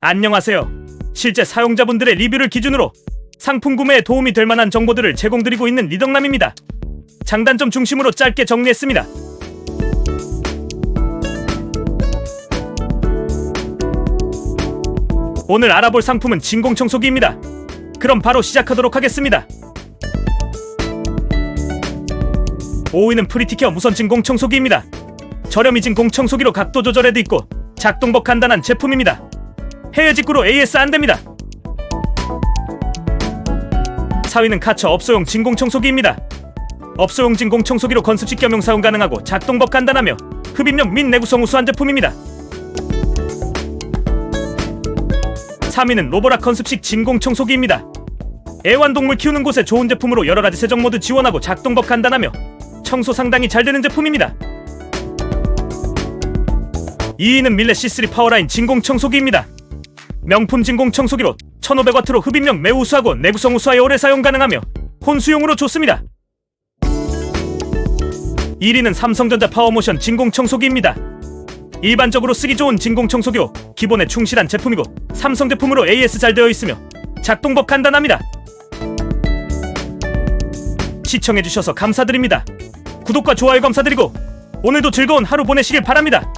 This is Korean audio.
안녕하세요. 실제 사용자분들의 리뷰를 기준으로 상품 구매에 도움이 될 만한 정보들을 제공드리고 있는 리덕남입니다. 장단점 중심으로 짧게 정리했습니다. 오늘 알아볼 상품은 진공청소기입니다. 그럼 바로 시작하도록 하겠습니다. 5위는 프리티케어 무선 진공청소기입니다. 저렴이 진공청소기로 각도 조절해도 있고 작동법 간단한 제품입니다. 해외 직구로 AS 안 됩니다. 4위는 카처 업소용 진공청소기입니다. 업소용 진공청소기로 건습식 겸용 사용 가능하고 작동법 간단하며 흡입력 및 내구성 우수한 제품입니다. 3위는 로보락 건습식 진공청소기입니다. 애완동물 키우는 곳에 좋은 제품으로 여러 가지 세정 모드 지원하고 작동법 간단하며 청소 상당히 잘 되는 제품입니다. 2위는 밀레 C3 파워라인 진공청소기입니다. 명품 진공 청소기로 1500W로 흡입력 매우 우수하고 내구성 우수하여 오래 사용 가능하며 혼수용으로 좋습니다. 1위는 삼성전자 파워모션 진공 청소기입니다. 일반적으로 쓰기 좋은 진공 청소기로 기본에 충실한 제품이고 삼성 제품으로 AS 잘 되어 있으며 작동법 간단합니다. 시청해주셔서 감사드립니다. 구독과 좋아요 감사드리고 오늘도 즐거운 하루 보내시길 바랍니다.